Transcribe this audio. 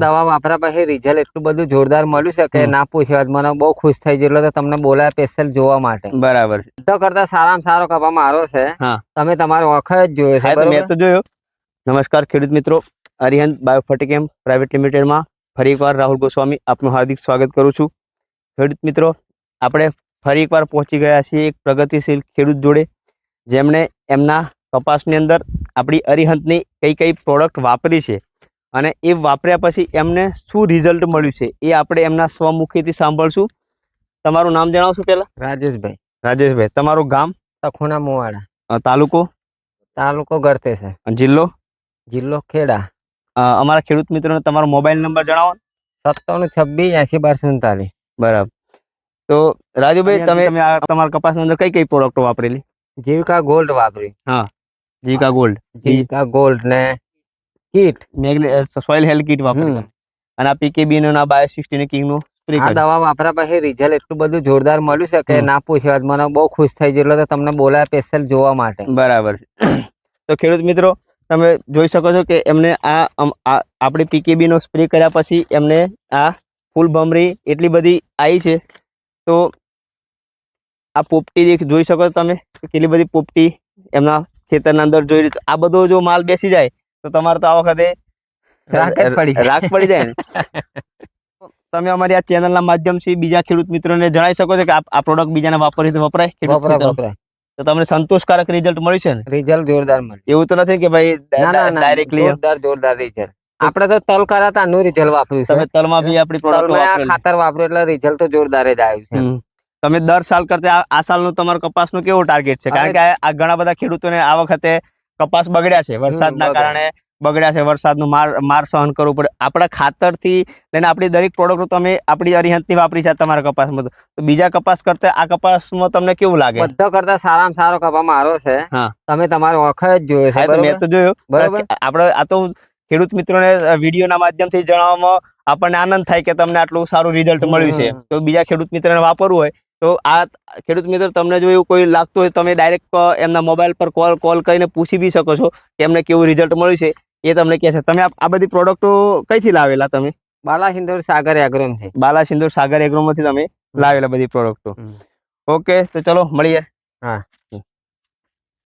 દવા વાપરા પછી રિઝલ્ટ એટલું બધું જોરદાર મળ્યું છે કે. ના પૂછ્યા મને બહુ ખુશ થઈ ગયો એટલે તો તમને બોલાયા સ્પેશિયલ જોવા માટે. બરાબર તો કરતા સારામાં સારો કપા મારો છે. તમે તમારો વખત જ જોયો છે મેં તો જોયો. નમસ્કાર ખેડૂત મિત્રો. અરિહંત બાયોફર્ટિકેમ પ્રાઇવેટ લિમિટેડમાં ફરી એકવાર રાહુલ ગોસ્વામી આપનું હાર્દિક સ્વાગત કરું છું. ખેડૂત મિત્રો આપણે ફરી એકવાર પહોંચી ગયા છીએ એક પ્રગતિશીલ ખેડૂત જોડે જેમણે એમના કપાસની અંદર આપણી અરિહંતની કઈ કઈ પ્રોડક્ટ વાપરી છે. અને એ વાપર્યા પછી એમને શું રિઝલ્ટ મળ્યું છે? એ આપણે એમના સ્વમુખીથી સાંભળશું. તમારું નામ જણાવશો પહેલા? રાજેશભાઈ. રાજેશભાઈ તમારું ગામ? તખુણા મુવાડા. તાલુકો? તાલુકો ગરતે છે. જિલ્લો? જિલ્લો ખેડા. અમારા ખેડૂત મિત્રોને તમારો મોબાઈલ નંબર જણાવો. સત્તાણું છવ્વીસ એસી બારસો સુડતાલીસ. બરાબર. તો રાજુભાઈ તમે તમે તમારા કપાસની અંદર કઈ કઈ પ્રોડક્ટો વાપરેલી? જીવિકા ગોલ્ડ વાપરી. હા જીવિકા ગોલ્ડ. જીવિકા ગોલ્ડ ને કીટ સોઇલ હેલ્થ કીટ વાપરી અને આ પીકેબી નો આ બાયો સિક્સટીન કિંગનું આ દવા વાપરા પછી રિઝલ્ટ એટલું બધું જોરદાર મળ્યું છે કે. ના પૂછ્યા મને બહુ ખુશ થઈ ગયેલો એટલે તો તમને બોલાયા સ્પેશિયલ જોવા માટે. બરાબર તો ખેડૂત મિત્રો તમે જોઈ શકો છો કે એમને આ આપણે આ આપણી પીકેબી નો સ્પ્રે કર્યા પછી એમને આ ફૂલ ભમરી એટલી બધી આવી છે. તો આ પોપટી દેખ- જોઈ શકો છો તમે કેટલી બધી પોપટી એમના ખેતરના અંદર જોઈ રહી આ બધો જો માલ બેસી જાય તો તમારે તો આ વખતે રાખ પડી જાય. રાખ પડી જાય ને? તમે અમારી આ ચેનલના માધ્યમથી બીજા ખેડૂત મિત્રોને જણાવી શકો છો કે આ પ્રોડક્ટ બીજાને વાપરી તો વપરાય? વપરાય તો તમને સંતોષકારક રિઝલ્ટ મળ્યું છે ને? રિઝલ્ટ જોરદાર મળ્યું એવું તો નથી કે ભાઈ ના ના ના ડાયરેક્ટલી જોરદાર જોરદાર રિઝલ્ટ આપણે તો તલ કરાતા નું રિઝલ્ટ વાપર્યું તમે તલમાં બી આપણી પ્રોડક્ટ ખાતર વાપર્યું એટલે રિઝલ્ટ તો જોરદાર જ આવ્યું છે. તમે દર સાલ કરતા આ- આ સાલનું તમારો કપાસનું કેવું ટાર્ગેટ છે? કારણ કે આ આ ઘણા બધા ખેડૂતોને આ વખતે કપાસ બગડ્યા છે વરસાદના કારણે બગડ્યા છે વરસાદનું માર માર સહન કરવું પડે. આપણા ખાતરથી લઈને આપણી દરેક પ્રોડક્ટ તમે આપણી અરિહંતની વાપરી છે તમારા કપાસમાં તો. બીજા કપાસ કરતા આ કપાસમાં તમને કેવું લાગે? બધા કરતા સારામાં સારો કપા મારો છે. તમે તમારો વખત જ જોયો છે મેં તો જોયું. બરાબર? આપણે આ તો ખેડૂત મિત્રોને વિડીયોના માધ્યમથી જણાવવામાં આપણને આનંદ થાય કે તમને આટલું સારું રિઝલ્ટ મળ્યું છે. તો બીજા ખેડૂત મિત્રને વાપરવું હોય તો આ ખેડૂત મિત્ર તમને જો એવું કોઈ લાગતું હોય તમે ડાયરેક્ટ એમના મોબાઈલ પર કોલ કોલ કરીને પૂછી બી શકો છો કે એમને કેવું રિઝલ્ટ મળ્યું છે. એ તમને કહેશે તમે આ બધી પ્રોડક્ટો કઈથી લાવેલા તમે? બાલાસિંદુર સાગર એગ્રોમ છે. બાલા સિંદુર સાગર એગ્રોમાંથી તમે લાવેલા બધી પ્રોડક્ટો. ઓકે તો ચલો મળીએ. હા.